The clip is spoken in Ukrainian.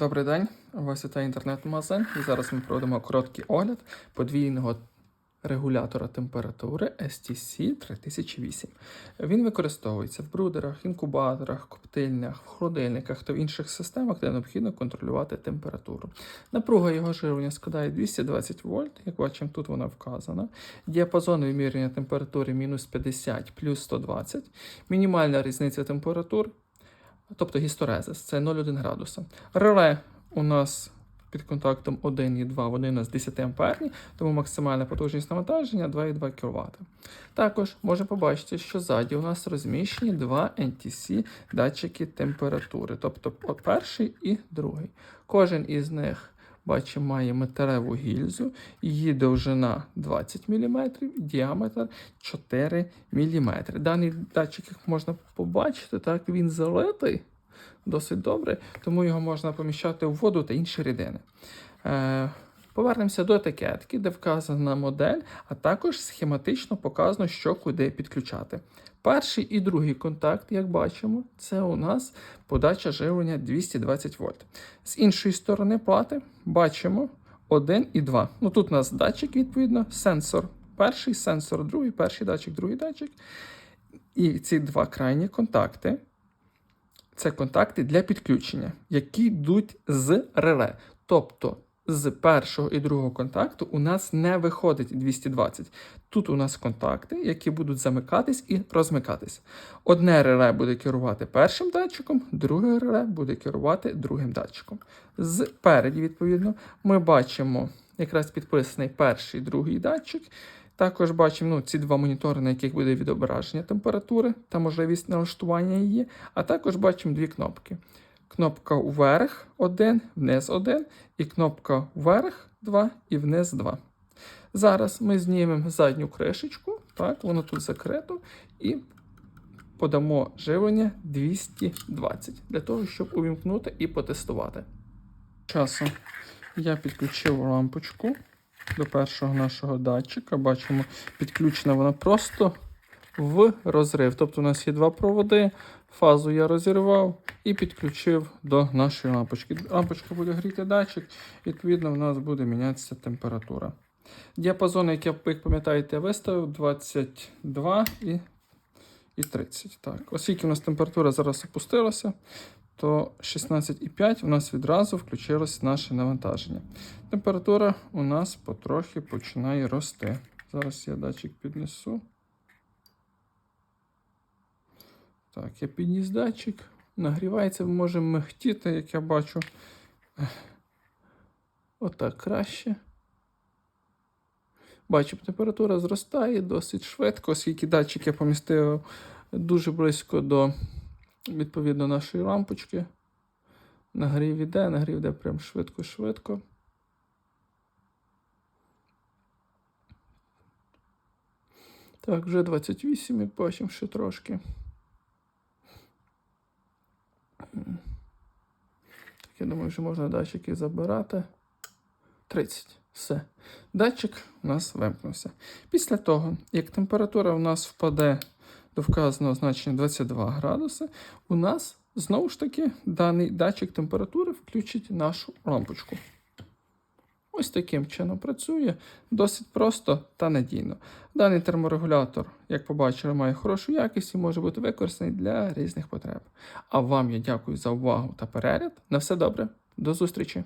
Добрий день, вас вітає інтернет-магазин. І зараз ми проведемо короткий огляд подвійного регулятора температури STC 3008. Він використовується в брудерах, інкубаторах, коптильнях, в холодильниках та в інших системах, де необхідно контролювати температуру. Напруга його живлення складає 220 вольт, як бачимо, тут вона вказана. Діапазон вимірювання температури мінус 50 плюс 120. Мінімальна різниця температур тобто гісторезис, це 0,1 градуса. Реле у нас під контактом 1 і 2, вони у нас 10 амперні, тому максимальна потужність навантаження 2,2 кВт. Також можемо побачити, що ззаді у нас розміщені два NTC датчики температури, тобто перший і другий. Кожен із них бачимо, має металеву гільзу, її довжина 20 мм, діаметр 4 мм. Даний датчик, як можна побачити, так він залитий досить добре, тому його можна поміщати в воду та інші рідини. Е, Повернемося до етикетки, де вказана модель, а також схематично показано, що куди підключати. Перший і другий контакт, як бачимо, це у нас подача живлення 220 вольт. З іншої сторони плати бачимо 1 і 2. Ну тут у нас датчик, відповідно, сенсор перший, сенсор другий, перший датчик, другий датчик. І ці два крайні контакти. Це контакти для підключення, які йдуть з реле. Тобто з першого і другого контакту у нас не виходить 220. Тут у нас контакти, які будуть замикатись і розмикатись. Одне реле буде керувати першим датчиком, друге реле буде керувати другим датчиком. Зпереді, відповідно, ми бачимо якраз підписаний перший другий датчик. Також бачимо ну, ці два монітори, на яких буде відображення температури та можливість налаштування її. А також бачимо дві кнопки. Кнопка вверх 1, вниз 1, і кнопка вверх 2 і вниз 2. Зараз ми знімемо задню кришечку, так, воно тут закрито, і подамо живлення 220 для того, щоб увімкнути і потестувати. Часом я підключив лампочку до першого нашого датчика. Бачимо, підключена вона просто в розрив. Тобто у нас є два проводи, фазу я розірвав і підключив до нашої лампочки. Лампочка буде гріти датчик, відповідно, в нас буде мінятися температура. Діапазон, як я як пам'ятаєте, я виставив 22 і і 30. Так, Оскільки у нас температура зараз опустилася, то 16,5 у нас відразу включилось наше навантаження. Температура у нас потрохи починає рости. Зараз я датчик піднесу. Так, я підніс датчик. Нагрівається, може мехтіти, як я бачу. Отак краще. Бачимо, температура зростає досить швидко, оскільки датчик я помістив дуже близько до відповідно нашої лампочки. Нагрів іде, нагрів іде прям швидко-швидко. Так, вже 28, як бачимо, ще трошки. Так, я думаю, що можна датчики забирати. 30. Все. Датчик у нас вимкнувся. Після того, як температура у нас впаде до вказаного значення 22 градуси, у нас знову ж таки даний датчик температури включить нашу лампочку. Ось таким чином працює досить просто та надійно. Даний терморегулятор, як побачили, має хорошу якість і може бути використаний для різних потреб. А вам я дякую за увагу та перегляд. На все добре, до зустрічі!